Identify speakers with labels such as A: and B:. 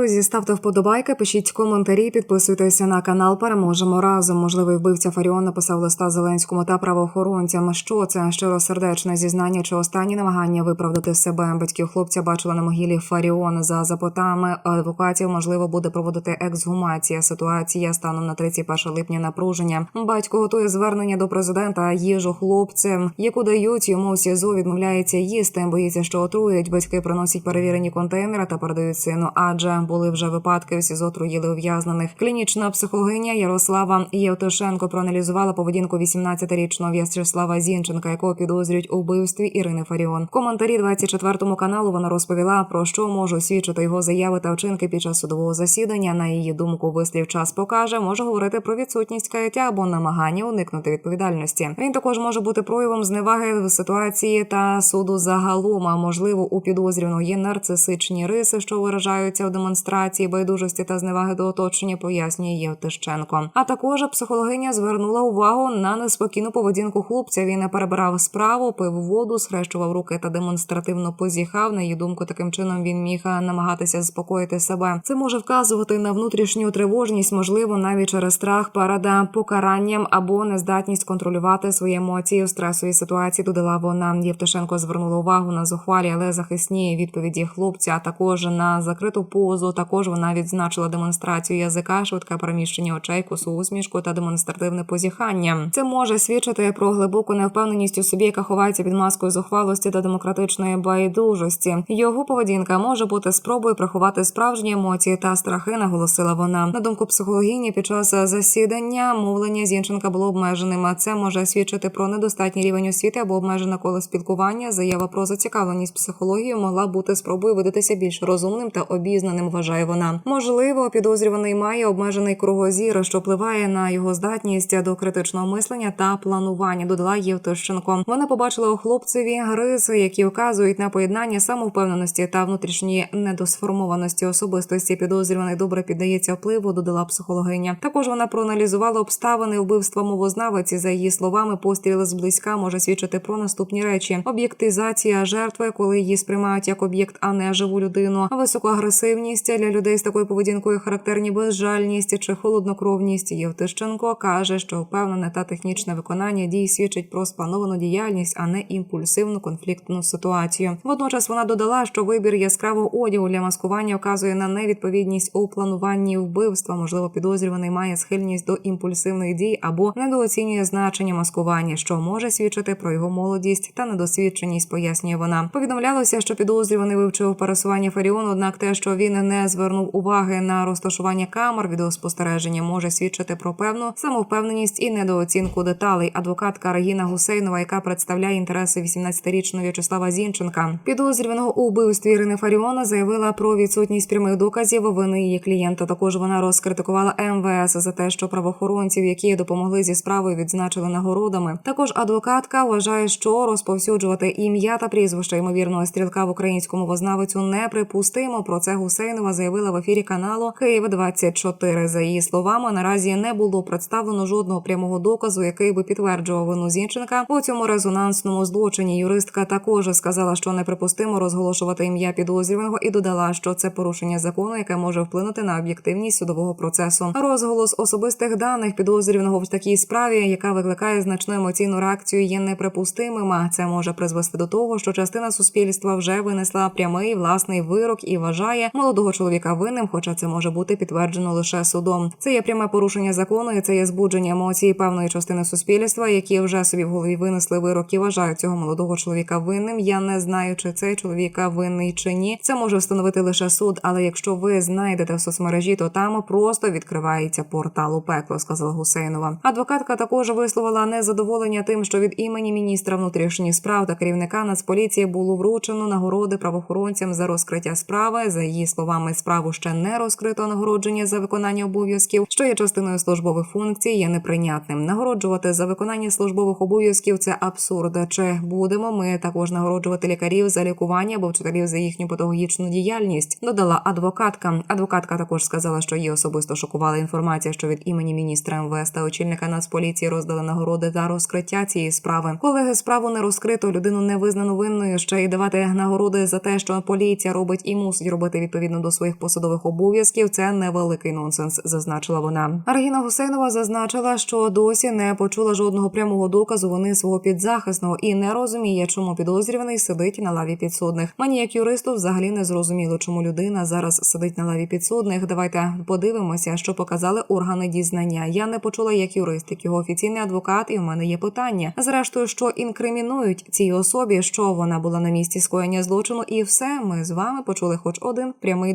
A: Друзі, ставте вподобайки, пишіть коментарі, підписуйтеся на канал. Переможемо разом. Можливий вбивця Фаріон написав листа Зеленському та правоохоронцям. Що це щиросердечне зізнання чи останні намагання виправдати себе? Батьків хлопця бачили на могилі Фаріон. За запитами адвокатів можливо буде проводити ексгумація. Ситуація станом на 31 липня напруження. Батько готує звернення до президента. Їжу хлопцям, яку дають йому СІЗО, відмовляється їсти. Боїться, що отрують. Батьки приносять перевірені контейнери та передають сину. Адже були вже випадки в СІЗО труїли ув'язнених. Клінічна психологиня Ярослава Євтушенко проаналізувала поведінку 18-річного В'ячеслава Зінченка, якого підозрюють у вбивстві Ірини Фаріон. В коментарі 24 каналу вона розповіла про що можуть свідчити його заяви та вчинки під час судового засідання. На її думку, вислів час покаже, може говорити про відсутність каяття або намагання уникнути відповідальності. Він також може бути проявом зневаги в ситуації та суду загалом. А можливо, у підозрюваного є нарцисичні риси, що виражаються у демонстрації байдужості та зневаги до оточення, пояснює Євтищенко. А також психологиня звернула увагу на неспокійну поведінку хлопця. Він не перебирав справу, пив воду, схрещував руки та демонстративно позіхав. На її думку, таким чином він міг намагатися заспокоїти себе. Це може вказувати на внутрішню тривожність, можливо, навіть через страх перед покаранням або нездатність контролювати свої емоції у стресовій ситуації. Додала вона Євтушенко звернула увагу на зухвалі, але захисні відповіді хлопця, а також на закриту позу. Також вона відзначила демонстрацію язика, швидке переміщення очей, косу усмішку та демонстративне позіхання. Це може свідчити про глибоку невпевненість у собі, яка ховається під маскою зухвалості та демократичної байдужості. Його поведінка може бути спробою приховати справжні емоції та страхи, наголосила вона. На думку психологині, під час засідання мовлення Зінченка було обмеженим. Це може свідчити про недостатній рівень освіти або обмежене коло спілкування. Заява про зацікавленість психологією могла бути спробою видатися більш розумним та обізнаним. Вважає вона. Можливо, підозрюваний має обмежений кругозір, що впливає на його здатність до критичного мислення та планування. Додала Євтощенко. Вона побачила у хлопцеві риси, які вказують на поєднання самовпевненості та внутрішньої недосформованості особистості. Підозрюваний добре піддається впливу. Додала психологиня. Також вона проаналізувала обставини вбивства мовознавиці. За її словами, постріли зблизька може свідчити про наступні речі: об'єктизація жертви, коли її сприймають як об'єкт, а не живу людину, високоагресивність для людей з такою поведінкою характерні безжальність чи холоднокровність. Євтищенко каже, що впевнене та технічне виконання дій свідчить про сплановану діяльність, а не імпульсивну конфліктну ситуацію. Водночас вона додала, що вибір яскравого одягу для маскування вказує на невідповідність у плануванні вбивства. Можливо, підозрюваний має схильність до імпульсивних дій або недооцінює значення маскування, що може свідчити про його молодість та недосвідченість. Пояснює вона. Повідомлялося, що підозрюваний вивчив пересування Фаріону. Однак те, що він не звернув уваги на розташування камер відеоспостереження, може свідчити про певну самовпевненість і недооцінку деталей. Адвокатка Регіна Гусейнова, яка представляє інтереси 18-річного В'ячеслава Зінченка, підозрюваного у вбивстві Ірини Фаріона, заявила про відсутність прямих доказів вини її клієнта. Також вона розкритикувала МВС за те, що правоохоронців, які допомогли зі справою, відзначили нагородами. Також адвокатка вважає, що розповсюджувати ім'я та прізвище ймовірного стрілка в українському вознавицю неприпустимо. Про це Гусейнова заявила в ефірі каналу Київ 24 За її словами, наразі не було представлено жодного прямого доказу, який би підтверджував вину Зінченка у цьому резонансному злочині. Юристка також сказала, що неприпустимо розголошувати ім'я підозрюваного і додала, що це порушення закону, яке може вплинути на об'єктивність судового процесу. Розголос особистих даних підозрюваного в такій справі, яка викликає значну емоційну реакцію, є неприпустимим. А Це може призвести до того, що частина суспільства вже винесла прямий власний вирок і вважає молодого чоловіка винним, хоча це може бути підтверджено лише судом. Це є пряме порушення закону, і це є збудження емоцій певної частини суспільства, які вже собі в голові винесли вирок і вважають цього молодого чоловіка винним. Я не знаю, чи цей чоловіка винний чи ні. Це може встановити лише суд. Але якщо ви знайдете в соцмережі, то там просто відкривається портал у пекло, сказала Гусейнова. Адвокатка також висловила незадоволення тим, що від імені міністра внутрішніх справ та керівника Нацполіції було вручено нагороди правоохоронцям за розкриття справи. За її словами, справу ще не розкрито нагородження за виконання обов'язків, що є частиною службових функцій, є неприйнятним. Нагороджувати за виконання службових обов'язків це абсурд. Чи будемо ми також нагороджувати лікарів за лікування або вчителів за їхню педагогічну діяльність? Додала адвокатка. Адвокатка також сказала, що її особисто шокувала інформація, що від імені міністра МВС та очільника Нацполіції роздали нагороди за розкриття цієї справи. Колеги справу не розкрито, людину не визнано винною. Ще й давати нагороди за те, що поліція робить і мусить робити відповідно до до своїх посадових обов'язків. Це невеликий нонсенс, зазначила вона. Регіна Гусейнова зазначила, що досі не почула жодного прямого доказу вини свого підзахисного і не розуміє, чому підозрюваний сидить на лаві підсудних. Мені як юристу взагалі не зрозуміло, чому людина зараз сидить на лаві підсудних. Давайте подивимося, що показали органи дізнання. Я не почула як юрист, як його офіційний адвокат, і в мене є питання. Зрештою, що інкримінують цій особі, що вона була на місці скоєння злочину, і все ми з вами почули хоч один прямий